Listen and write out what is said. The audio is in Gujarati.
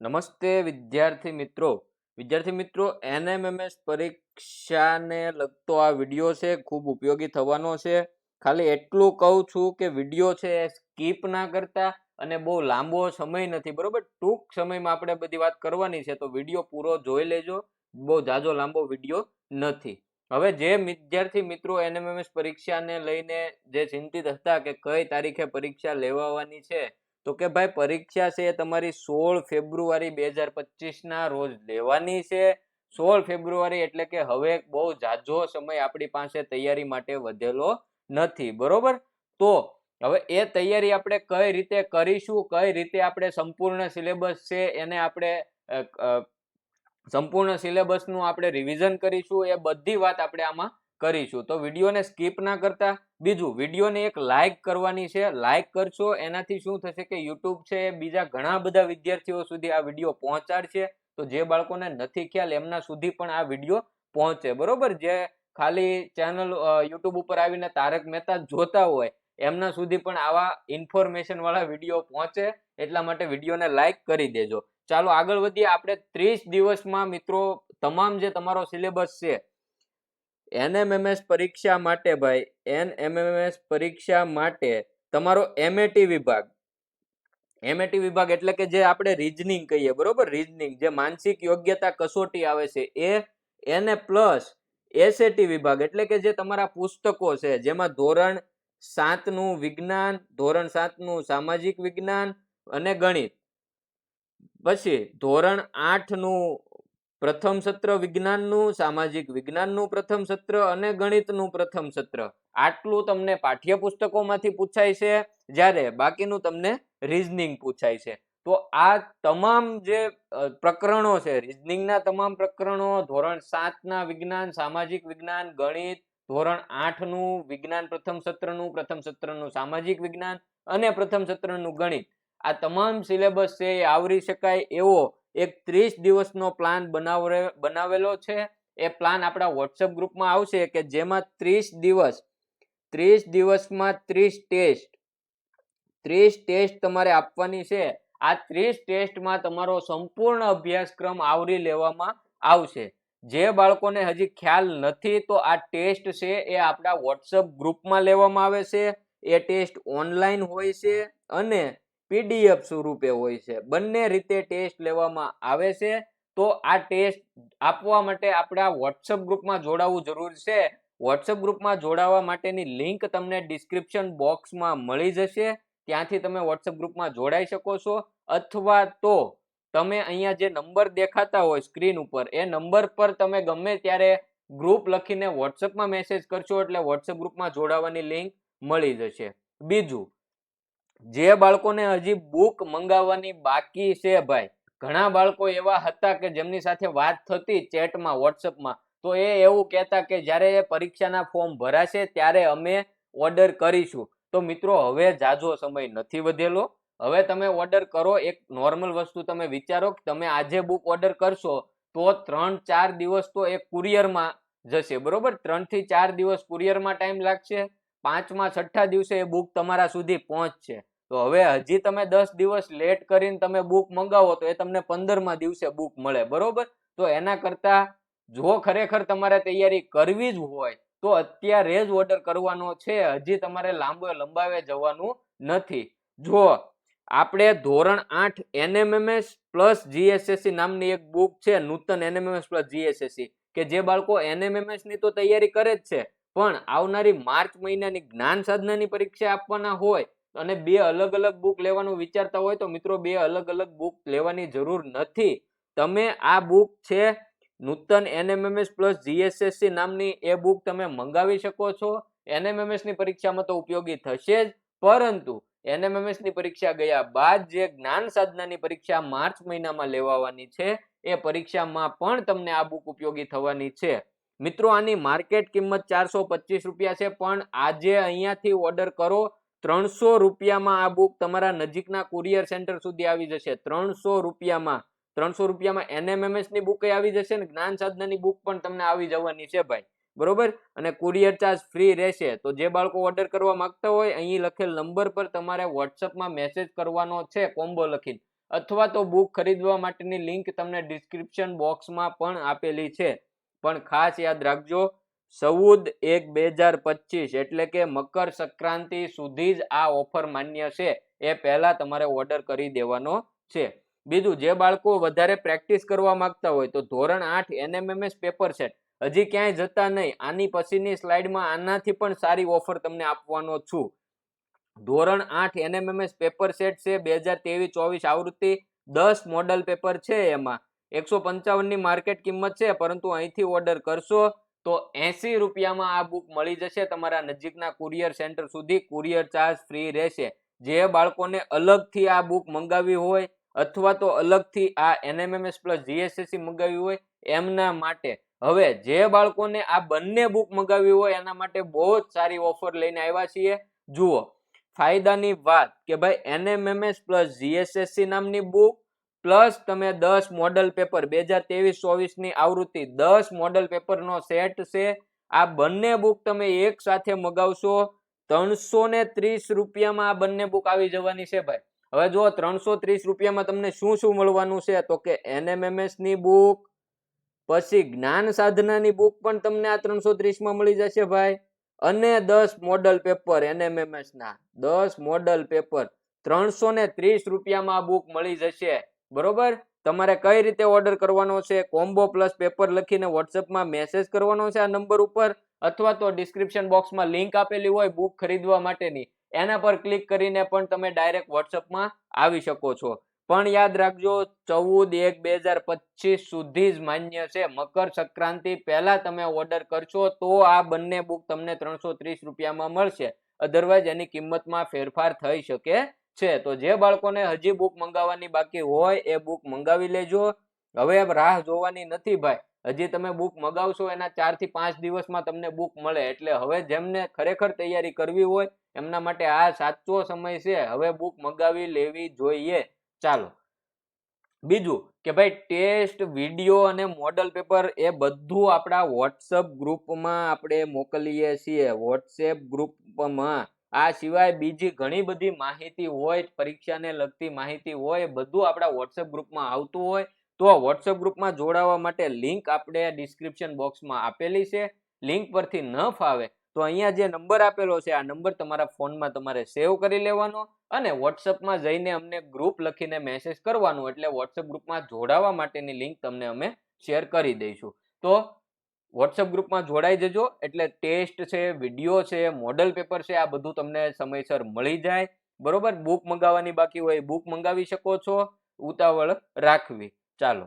નમસ્તે વિદ્યાર્થી મિત્રો. વિદ્યાર્થી મિત્રો, એનએમએમએસ પરીક્ષાને લગતો આ વીડિયો છે, ખૂબ ઉપયોગી થવાનો છે. ખાલી એટલું કહું છું કે વીડિયો છે એ સ્કીપ ના કરતા અને બહુ લાંબો સમય નથી, બરોબર? ટૂંક સમયમાં આપણે બધી વાત કરવાની છે, તો વીડિયો પૂરો જોઈ લેજો. બહુ જાજો લાંબો વીડિયો નથી. હવે જે વિદ્યાર્થી મિત્રો એનએમએમએસ પરીક્ષાને લઈને જે ચિંતિત હતા કે કઈ તારીખે પરીક્ષા લેવાવાની છે, તો કે ભાઈ પરીક્ષા છે તમારી સોળ ફેબ્રુઆરી બે હજાર ના રોજ લેવાની છે. સોળ ફેબ્રુઆરી એટલે કે હવે બહુ ઝાઝો સમય આપણી પાસે તૈયારી માટે વધેલો નથી, બરોબર? તો હવે એ તૈયારી આપણે કઈ રીતે કરીશું, કઈ રીતે આપણે સંપૂર્ણ સિલેબસ છે એને આપણે સંપૂર્ણ સિલેબસનું આપણે રિવિઝન કરીશું, એ બધી વાત આપણે આમાં કરીશું. તો વિડીયોને સ્કીપ ના કરતા, બીજું, વિડીયોને એક લાઇક કરવાની છે. લાઇક કરશો, એનાથી શું થશે કે યુટ્યુબ છે, બીજા ઘણા બધા વિદ્યાર્થીઓ સુધી આ વીડિયો પહોંચાડશે. તો જે બાળકોને નથી ખ્યાલ, એમના સુધી પણ આ વીડિયો પહોંચે. બરોબર? જે ખાલી ચેનલ યુટ્યુબ ઉપર આવીને તારક મહેતા જોતા હોય એમના સુધી પણ આવા ઇન્ફોર્મેશન વાળા વીડિયો પહોંચે, એટલા માટે વિડીયોને લાઈક કરી દેજો. ચાલો આગળ વધીએ. આપણે ત્રીસ દિવસમાં મિત્રો, તમામ જે તમારો સિલેબસ છે, એનએમએમએસ પરીક્ષા માટે ભાઈ, એનએમએમએસ પરીક્ષા માટે તમારો એમએટી વિભાગ એમએટી વિભાગ એટલે કે જે આપણે રીઝનિંગ કહીએ, બરોબર? રીઝનિંગ જે માનસિક યોગ્યતા કસોટી આવે છે, એ એને પ્લસ એસએટી વિભાગ એટલે કે જે તમારા પુસ્તકો છે, જેમાં ધોરણ સાતનું વિજ્ઞાન, ધોરણ સાતનું સામાજિક વિજ્ઞાન અને ગણિત. પછી ધોરણ આઠનું પ્રથમ સત્ર વિજ્ઞાનનું, સામાજિક વિજ્ઞાનનું પ્રથમ સત્ર અને ગણિતનું પ્રથમ સત્ર. આટલું તમને પાઠ્યપુસ્તકોમાંથી પૂછાય છે. જ્યારે બાકીનું તમને રીઝનિંગ પૂછાય છે. તો આ તમામ જે પ્રકરણો છે રીઝનિંગના તમામ પ્રકરણો, ધોરણ સાતના વિજ્ઞાન, સામાજિક વિજ્ઞાન, ગણિત ધોરણ આઠનું વિજ્ઞાન પ્રથમ સત્રનું પ્રથમ સત્રનું સામાજિક વિજ્ઞાન અને પ્રથમ સત્રનું ગણિત. આ તમામ સિલેબસ છે એ આવરી શકાય એવો એક ત્રીસ દિવસનો પ્લાન બનાવે બનાવેલો છે. એ પ્લાન આપણા વોટ્સઅપ ગ્રુપમાં આવશે કે જેમાં ત્રીસ દિવસ, ત્રીસ દિવસમાં ત્રીસ ટેસ્ટ ત્રીસ ટેસ્ટ તમારે આપવાની છે. આ ત્રીસ ટેસ્ટમાં તમારો સંપૂર્ણ અભ્યાસક્રમ આવરી લેવામાં આવશે. જે બાળકોને હજી ખ્યાલ નથી, તો આ ટેસ્ટ છે એ આપણા વોટ્સઅપ ગ્રુપમાં લેવામાં આવે છે. એ ટેસ્ટ ઓનલાઈન હોય છે અને પીડીએફ સ્વરૂપે હોય છે. બંને રીતે ટેસ્ટ લેવામાં આવે છે. તો આ ટેસ્ટ આપવા માટે આપણા વોટ્સઅપ ગ્રુપમાં જોડાવવું જરૂરી છે. વોટ્સઅપ ગ્રુપમાં જોડાવા માટેની લિંક તમને ડિસ્ક્રિપ્શન બોક્સમાં મળી જશે. ત્યાંથી તમે વોટ્સઅપ ગ્રુપમાં જોડાઈ શકો છો. અથવા તો તમે અહીંયા જે નંબર દેખાતા હોય સ્ક્રીન ઉપર, એ નંબર પર તમે ગમે ત્યારે ગ્રુપ લખીને વોટ્સઅપમાં મેસેજ કરશો એટલે વોટ્સઅપ ગ્રુપમાં જોડાવાની લિંક મળી જશે. બીજું, જે બાળકોને હજી બુક મંગાવવાની બાકી છે ભાઈ, ઘણા બાળકો એવા હતા કે જેમની સાથે વાત થતી ચેટમાં વોટ્સઅપમાં તો એ એવું કહેતા કે જ્યારે એ પરીક્ષાના ફોર્મ ભરાશે ત્યારે અમે ઓર્ડર કરીશું. તો મિત્રો, હવે જાજો સમય નથી વધેલો. હવે તમે ઓર્ડર કરો, એક નોર્મલ વસ્તુ તમે વિચારો કે તમે આજે બુક ઓર્ડર કરશો, તો ત્રણ ચાર દિવસ તો એ કુરિયરમાં જશે, બરોબર? ત્રણથી ચાર દિવસ કુરિયરમાં ટાઈમ લાગશે, પાંચમા છઠ્ઠા દિવસે એ બુક તમારા સુધી પહોંચશે. તો હવે હજી તમે દસ દિવસ લેટ કરીને તમે બુક મંગાવો તો એ તમને પંદરમા દિવસે બુક મળે, બરોબર? તો એના કરતા જો ખરેખર તમારે તૈયારી કરવી જ હોય, તો અત્યારે જ ઓર્ડર કરવાનો છે, હજી તમારે લાંબો લંબાવે જવાનું નથી. જો આપણે ધોરણ આઠ એનએમએમએસ પ્લસ જીએસએસસી નામની એક બુક છે, નૂતન એનએમએમએસ પ્લસ જીએસએસસી, કે જે બાળકો એનએમએમએસની તો તૈયારી કરે જ છે, પણ આવનારી માર્ચ મહિનાની જ્ઞાન સાધનાની પરીક્ષા આપવાના હોય અને બે અલગ અલગ બુક લેવાનું વિચારતા હોય તો મિત્રો બે અલગ અલગ બુક લેવાની જરૂર નથી. તમે આ બુક છે, નૂતન એનએમએમએસ પ્લસ જીએસએસસી નામની એ બુક તમે મંગાવી શકો છો. એનએમએમએસની પરીક્ષામાં તો ઉપયોગી થશે જ, પરંતુ એનએમએમએસની પરીક્ષા ગયા બાદ જે જ્ઞાન સાધનાની પરીક્ષા માર્ચ મહિનામાં લેવાવાની છે, એ પરીક્ષામાં પણ તમને આ બુક ઉપયોગી થવાની છે. મિત્રો, આની માર્કેટ કિંમત ચારસો પચીસ રૂપિયા છે, પણ આજે અહીંયાથી ઓર્ડર કરો, ત્રણસો રૂપિયામાં આ બુક તમારા નજીકના કુરિયર સેન્ટર સુધી આવી જશે. ત્રણસો રૂપિયામાં ત્રણસો રૂપિયામાં એનએમએમએસની બુક આવી જશે ને જ્ઞાન સાધનાની બુક પણ તમને આવી જવાની છે ભાઈ. બરોબર? અને કુરિયર ચાર્જ ફ્રી રહેશે, તો જે બાળકો ઓર્ડર કરવા માંગતા હોય, અહીં લખેલ નંબર પર તમારે વોટ્સઅપમાં મેસેજ કરવાનો છે કોમ્બો લખીને. અથવા તો બુક ખરીદવા માટેની લિંક તમને ડિસ્ક્રિપ્શન બોક્સમાં પણ આપેલી છે. પણ ખાસ યાદ રાખજો, ચૌદ એક બે હજાર પચીસ એટલે કે મકર સંક્રાંતિ સુધી જ આ ઓફર માન્ય છે. એ પહેલા તમારે ઓર્ડર કરી દેવાનો છે. બીજું, જે બાળકો વધારે પ્રેક્ટિસ કરવા માંગતા હોય, તો ધોરણ આઠ એનએમએમએસ પેપર સેટ હજી ક્યાંય જતા નહીં. આની પછીની સ્લાઇડમાં આનાથી પણ સારી ઓફર તમને આપવાનો છું. ધોરણ આઠ એનએમએમએસ પેપર સેટ છે. બે હજાર ત્રેવીસ ચોવીસ આવૃત્તિ દસ મોડલ પેપર છે એમાં. એકસો પંચાવનની માર્કેટ કિંમત છે, પરંતુ અહીંથી ઓર્ડર કરશો તો એસી રૂપિયામાં આ બુક મળી જશે તમારા નજીકના કુરિયર સેન્ટર સુધી. કુરિયર ચાર્જ ફ્રી રહેશે. જે બાળકોને અલગથી આ બુક મંગાવી હોય અથવા તો અલગથી આ એનએમએમએસ પ્લસ જીએસએસસી મંગાવી હોય એમના માટે હવે જે બાળકોને આ બંને બુક મંગાવી હોય, એના માટે બહુ જ સારી ઓફર લઈને આવ્યા છીએ. જુઓ, ફાયદાની વાત કે ભાઈ, એનએમએમએસ પ્લસ જીએસએસસી નામની બુક પ્લસ તમે દસ મોડલ પેપર બે હજાર ત્રેવીસ, ચોવીસની આવૃત્તિ, દસ મોડલ પેપરનો સેટ છે. આ બંને બુક તમે એક સાથે મગાવશો ત્રણસો ને ત્રીસ રૂપિયામાં આ બંને બુક આવી જવાની છે ભાઈ. હવે જો ત્રણસો ત્રીસ રૂપિયામાં તમને શું શું મળવાનું છે? તો કે એનએમએમએસની બુક પછી જ્ઞાન સાધનાની બુક પણ તમને આ ત્રણસો ત્રીસમાં મળી જશે ભાઈ. અને દસ મોડલ પેપર એનએમએમએસ ના. દસ મોડલ પેપર ત્રણસો ને ત્રીસ રૂપિયામાં આ બુક મળી જશે. બરોબર? તમારે કઈ રીતે ઓર્ડર કરવાનો છે? કોમ્બો પ્લસ પેપર લખીને વોટ્સએપમાં મેસેજ કરવાનો છે આ નંબર ઉપર? અથવા તો ડિસ્ક્રિપ્શન બોક્સમાં લિંક આપેલી હોય બુક ખરીદવા માટેની. એના પર ક્લિક કરીને પણ તમે ડાયરેક્ટ વોટ્સઅપમાં આવી શકો છો. પણ યાદ રાખજો, ચૌદ એક બે હજાર પચીસ સુધી જ માન્ય છે. મકર સંક્રાંતિ પહેલા તમે ઓર્ડર કરશો તો આ બંને બુક તમને ત્રણસો ત્રીસ રૂપિયામાં મળશે. અધરવાઇઝ એની કિંમતમાં ફેરફાર થઈ શકે છે. તો જે બાળકોને હજી બુક મંગાવવાની બાકી હોય એ બુક મંગાવી લેજો. હવે રાહ જોવાની નથી ભાઈ. હજી તમે બુક મગાવશો એના ચારથી પાંચ દિવસમાં તમને બુક મળે. એટલે હવે જેમને ખરેખર તૈયારી કરવી હોય એમના માટે આ સાચો સમય છે. હવે બુક મગાવી લેવી જોઈએ. ચાલો. બીજું કે ભાઈ ટેસ્ટ વીડિયો અને મોડલ પેપર એ બધું આપણા વોટ્સઅપ ગ્રુપમાં આપણે મોકલીએ છીએ. વોટ્સએપ ગ્રુપમાં. આ સિવાય બીજી ઘણી બધી માહિતી હોય, પરીક્ષાને લગતી માહિતી હોય બધું આપણા વોટ્સએપ ગ્રુપમાં આવતું હોય. તો વોટ્સએપ ગ્રુપમાં જોડાવા માટે લિંક આપણે ડિસ્ક્રિપ્શન બોક્સમાં આપેલી છે. લિંક પરથી ન ફાવે તો અહીંયા જે નંબર આપેલો છે, આ નંબર તમારા ફોનમાં તમારે સેવ કરી લેવાનો. અને વોટ્સઅપમાં જઈને અમને ગ્રુપ લખીને મેસેજ કરવાનું એટલે વોટ્સઅપ ગ્રુપમાં જોડાવા માટેની લિંક તમને અમે શેર કરી દઈશું. તો વોટ્સઅપ ગ્રુપમાં જોડાઈ જજો એટલે ટેસ્ટ છે વીડિયો છે મોડલ પેપર છે, આ બધું તમને સમયસર મળી જાય. બરોબર? બુક મંગાવવાની બાકી હોય બુક મંગાવી શકો છો. ઉતાવળ રાખવી. ચાલો.